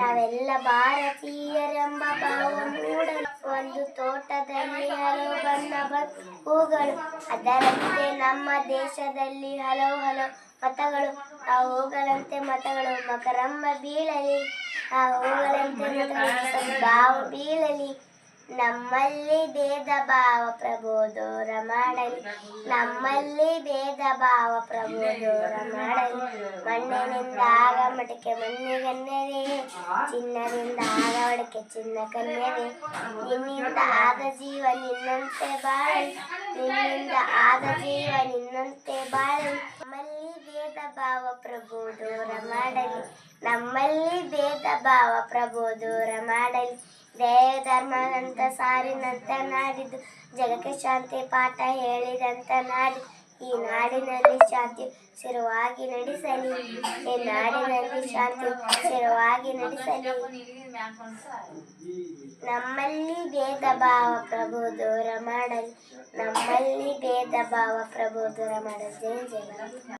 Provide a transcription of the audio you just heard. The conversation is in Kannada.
ನಾವೆಲ್ಲ ಭಾರತೀಯರೆಂಬ ಭಾವ ಮೂಡಲು ಒಂದು ತೋಟದಲ್ಲಿ ಹಲವು ಬಣ್ಣ ಹೂಗಳು ಅದರಂತೆ ನಮ್ಮ ದೇಶದಲ್ಲಿ ಹಲವು ಹಲವು ಮತಗಳು. ಆ ಹೂಗಳಂತೆ ಮತಗಳು. ಮಕರಮ್ಮ ಬೀಳಲಿ. ಆ ಹೂಗಳಂತೆ ಭಾವ ಬೀಳಲಿ. ನಮ್ಮಲ್ಲಿ ಭೇದ ಭಾವ ಪ್ರಬೋಧೋರ ಮಾಡಲಿ. ನಮ್ಮಲ್ಲಿ ಭೇದ ಭಾವ ಪ್ರಬೋಧೋರ ಮಾಡಲಿ. ಮಣ್ಣಿನಿಂದ ಆಗ ಮಡಿಕೆ ಚಿನ್ನದಿಂದ ಆಗ ಒಡಕೆ ಚಿನ್ನ ಕನ್ಯದೆ ನಿನ್ನಿಂದ ಆದ ಜೀವ ನಿನ್ನಂತೆ ಬಾಳು ನಿನ್ನಿಂದ ಆದ ಜೀವ ನಿನ್ನಂತೆ ಬಾಳು ನಮ್ಮಲ್ಲಿ ಭೇದ ಭಾವ ಪ್ರಭು ದೂರ ಮಾಡಲಿ, ನಮ್ಮಲ್ಲಿ ಭೇದ ಭಾವ ಪ್ರಭು ದೂರ ಮಾಡಲಿ. ದೇವ ಧರ್ಮದಂತ ಸಾರಿನಂತ ನಾಡಿದ್ದು, ಜಗಕ್ಕೆ ಶಾಂತಿ ಪಾಠ ಹೇಳಿದಂತ ನಾಡಿ. ಈ ನಾಡಿನಲ್ಲಿ ಶಾಂತಿ ಸ್ಥಿರವಾಗಿ ನಡೆಸಲಿ. ಈ ನಾಡಿನಲ್ಲಿ ಶಾಂತಿ ಸ್ಥಿರವಾಗಿ ನಡೆಸಲಿ. ನಮ್ಮಲ್ಲಿ ಭೇದ ಭಾವ ಪ್ರಭು ದೂರ ಮಾಡಲಿ. ನಮ್ಮಲ್ಲಿ ಭೇದ ಭಾವ ಪ್ರಭು ದೂರ ಮಾಡಲಿ. ಜೈ ಜೈ ಭಾರತ.